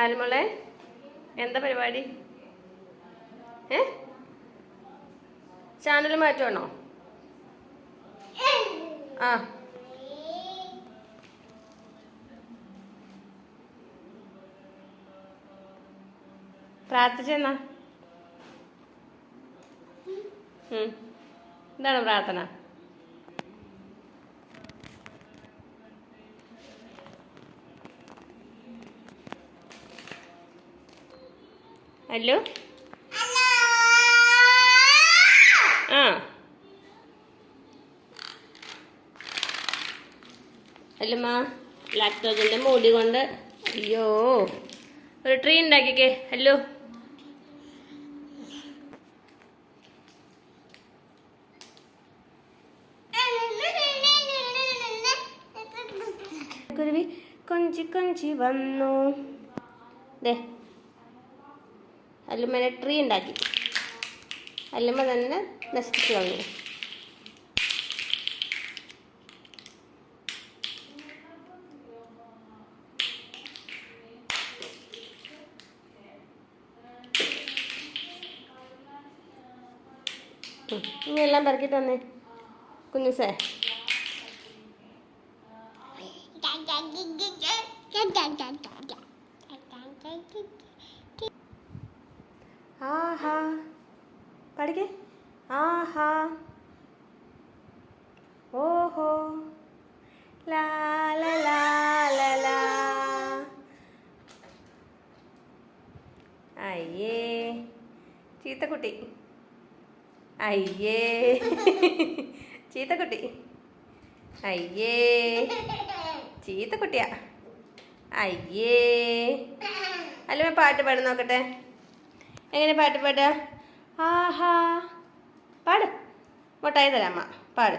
ആലുമോളെ എന്താ പരിപാടി? ഏ? ചാനൽ മാറ്റുവാണോ? ആ. പ്രാർത്ഥിച്ചെന്നാ. എന്താണ് പ്രാർത്ഥന? ഹലോ ആ. അല്ലമ്മ ലാക്ടോജന്റെ മൂടി കൊണ്ട് അയ്യോ ഒരു ട്രീ ഉണ്ടാക്കിക്കേ ഹലോ കുരുവി കൊഞ്ചി കൊഞ്ചി വന്നു. ദേ. അല്ലുമ്മനെ ട്രീ ഉണ്ടാക്കി അല്ലുമ്മ തന്നെ നശിപ്പിച്ചു കളഞ്ഞു ഇനി എല്ലാം പെറുക്കിട്ട് വന്നേ കുഞ്ഞുസേ ആഹാ. പഠിക്കേ. ആഹാ. ഓഹോ. ലാ ലാ ലാ ലാ ലാ. അയ്യേ. ചീത്തക്കുട്ടി. അയ്യേ. ചീത്തക്കുട്ടി. അയ്യേ. ചീത്തക്കുട്ടിയാ. അയ്യേ. അല്ല പാട്ട് പാടി നോക്കട്ടെ. എങ്ങനെ പാട്ട് പാട്ട് ആഹാ. പാട്. മുട്ടായി തരാമ്മ പാട്.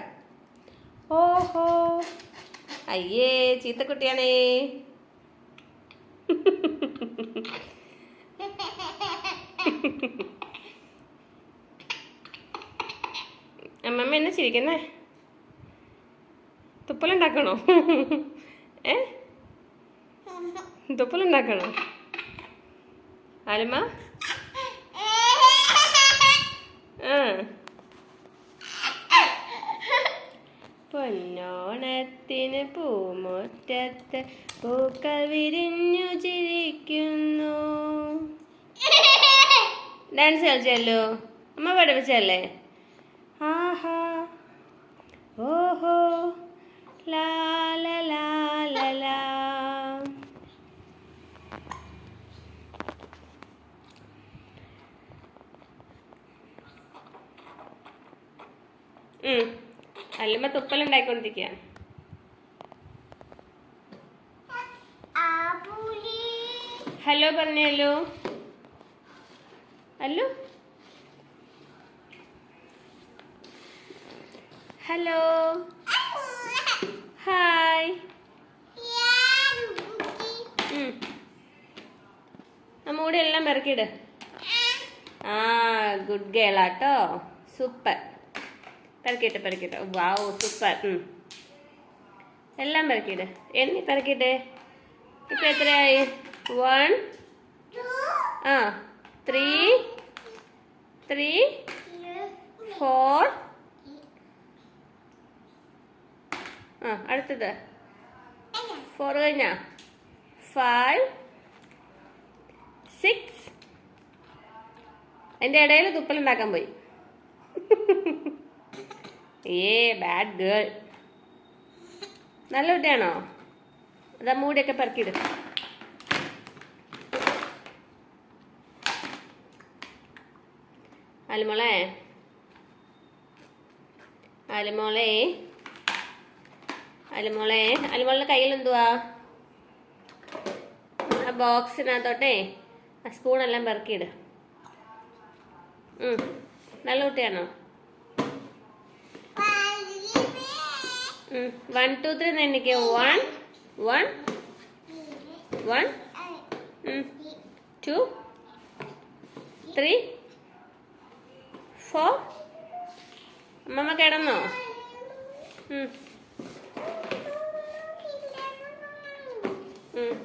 ഓഹോ. അയ്യേ ചീത്തക്കുട്ടിയാണേ. അമ്മമ്മ എന്നെ ചിരിക്കുന്നേ? തുപ്പലുണ്ടാക്കണോ? ഏ? തുപ്പലുണ്ടാക്കണോ? ആലുമ്മ ആ പൊന്നോണത്തിന് പൂമുറ്റത്ത് പൂക്കൾ വിരിഞ്ഞു ചിരിക്കുന്നു. ഡാൻസ് കളിച്ചല്ലോ? അമ്മ പഠിപ്പിച്ചല്ലേ ആഹാ. ഓഹോ. ലാ. അല്ലുമ്മ തുപ്പലുണ്ടായിക്കൊണ്ടിരിക്കുക ഹലോ പറഞ്ഞല്ലോ അല്ലോ. ഹലോ. ഹായ്. ആ എല്ലാം ഇറക്കിയിട് ആ ഗുഡ് ഗേളാട്ടോ. സൂപ്പർ. പെറുക്കിയിട്ട് പെരക്കിട്ട് വാവ് സൂപ്പർ. എല്ലാം പെരക്കിട്ട് എണ്ണി പെരക്കിട്ട് ഇപ്പം എത്രയായി? വൺ ആ ത്രീ ത്രീ ഫോർ ആ അടുത്തത്. ഫോർ കഴിഞ്ഞാ? ഫൈവ് സിക്സ് അതിന്റെ ഇടയിൽ തുപ്പലുണ്ടാക്കാൻ പോയി. ഏ ബാഡ് ഗേൾ നല്ല കുട്ടിയാണോ? അതാ മൂടിയൊക്കെ പെറുക്കിയിട്. അലുമോളെ. അലുമോളെ. അലുമോളെ. അലുമോളുടെ കയ്യിൽ എന്തുവാ? ആ ബോക്സിനകത്തോട്ടെ ആ സ്പൂണെല്ലാം പെറുക്കിയിട്. നല്ല കുട്ടിയാണോ? One two three എണ്ണിക്ക് one one one two three four അമ്മമ്മ കിടന്നോ ഉം. ഉം.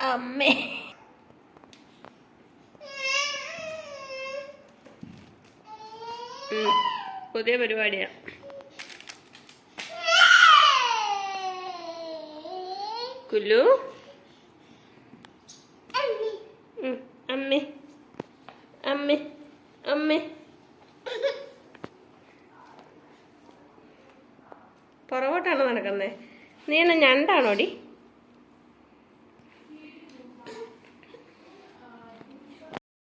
അമ്മ. പുതിയ പരിപാടിയാ. കുല്ലു? അമ്മേ. അമ്മേ. അമ്മേ. പുറകോട്ടാണ് നടക്കുന്നത് നീ എന്നെ ഞണ്ടാണോടി?